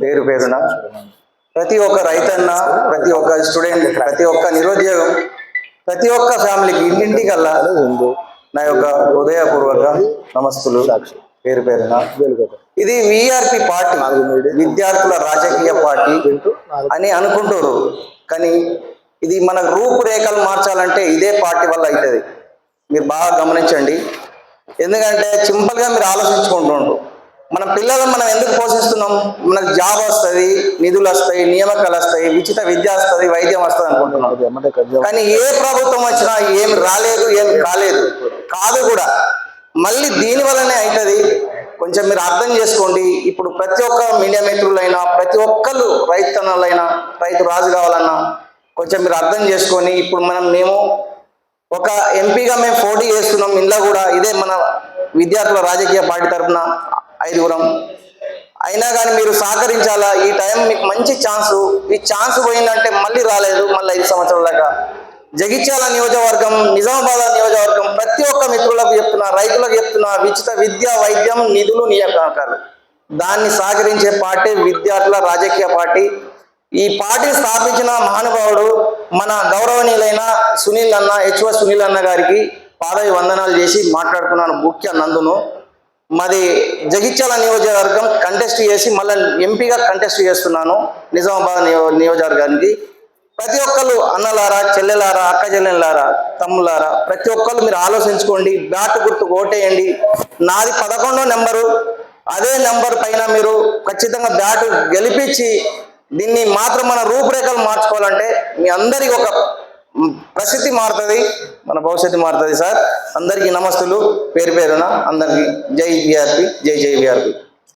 పేరు పేరున ప్రతి ఒక్క రైతన్న ప్రతి ఒక్క స్టూడెంట్ ప్రతి ఒక్క నిరుద్యోగం ప్రతి ఒక్క ఫ్యామిలీకి ఇంటింటికల్లా నా యొక్క హృదయపూర్వక నమస్తులు. పేరు పేరున. ఇది విఆర్పి పార్టీ విద్యార్థుల రాజకీయ పార్టీ అని అనుకుంటారు. కానీ ఇది మన రూపురేఖలు మార్చాలంటే ఇదే పార్టీ వల్ల అవుతుంది. మీరు బాగా గమనించండి. ఎందుకంటే సింపుల్గా మీరు ఆలోచించుకుంటుండ్రు. మన పిల్లలను మనం ఎందుకు పోషిస్తున్నాం? మనకు జాబ్ వస్తుంది నిధులు వస్తాయి నియామకాలు వస్తాయి ఉచిత విద్య వస్తుంది వైద్యం వస్తుంది అనుకుంటున్నాం. కానీ ఏ ప్రభుత్వం వచ్చినా ఏం రాలేదు ఏం కాలేదు. కాదు కూడా. మళ్ళీ దీని వల్లనే అవుతుంది కొంచెం మీరు అర్థం చేసుకోండి. ఇప్పుడు ప్రతి ఒక్క మీడియా మిత్రులైనా ప్రతి ఒక్కళ్ళు రైతన్నలైనా రైతు రాజు కావాలన్నా కొంచెం మీరు అర్థం చేసుకొని ఇప్పుడు మనం మేము ఒక ఎంపీగా మేము పోటీ చేస్తున్నాం. ఇంట్లో కూడా ఇదే మన విద్యార్థుల రాజకీయ పార్టీ తరఫున ఐదుగురం. అయినా కానీ మీరు సహకరించాలా? ఈ టైం మీకు మంచి ఛాన్సు. ఈ ఛాన్స్ పోయిందంటే మళ్ళీ రాలేదు మళ్ళీ ఐదు సంవత్సరాల దాకా. జగిత్యాల నియోజకవర్గం నిజామాబాద్ నియోజకవర్గం ప్రతి ఒక్క మిత్రులకు చెప్తున్నా రైతులకు చెప్తున్నా ఉచిత విద్య వైద్యం నిధులు నియామకాలు. దాన్ని సహకరించే పార్టీ విద్యార్థుల రాజకీయ పార్టీ. ఈ పార్టీ స్థాపించిన మహానుభావుడు మన గౌరవనీయులైన సునీల్ అన్న హెచ్ఓ సునీల్ అన్న గారికి పాదవి వందనాలు చేసి మాట్లాడుతున్నాను ముఖ్య నందును. మాది జగిత్యాల నియోజకవర్గం కంటెస్ట్ చేసి మళ్ళీ ఎంపీగా కంటెస్ట్ చేస్తున్నాను నిజామాబాద్ నియో నియోజకవర్గానికి. ప్రతి ఒక్కరు అన్నలారా చెల్లెలారా అక్క చెల్లెలారా తమ్ములారా ప్రతి ఒక్కరు మీరు ఆలోచించుకోండి బ్యాట్ గుర్తు ఓటేయండి నాది పదకొండో నెంబరు. అదే నెంబర్ పైన మీరు ఖచ్చితంగా బ్యాట్ గెలిపించి దీన్ని మాత్రం మన రూపురేఖలు మార్చుకోవాలంటే మీ అందరికి ఒక ప్రసిద్ధి మారుతుంది. మన భవిష్యత్తు మారుతుంది సార్. అందరికీ నమస్తులు. పేరు పేరున అందరికీ జై బీఆర్పి జై జై బీఆర్పి.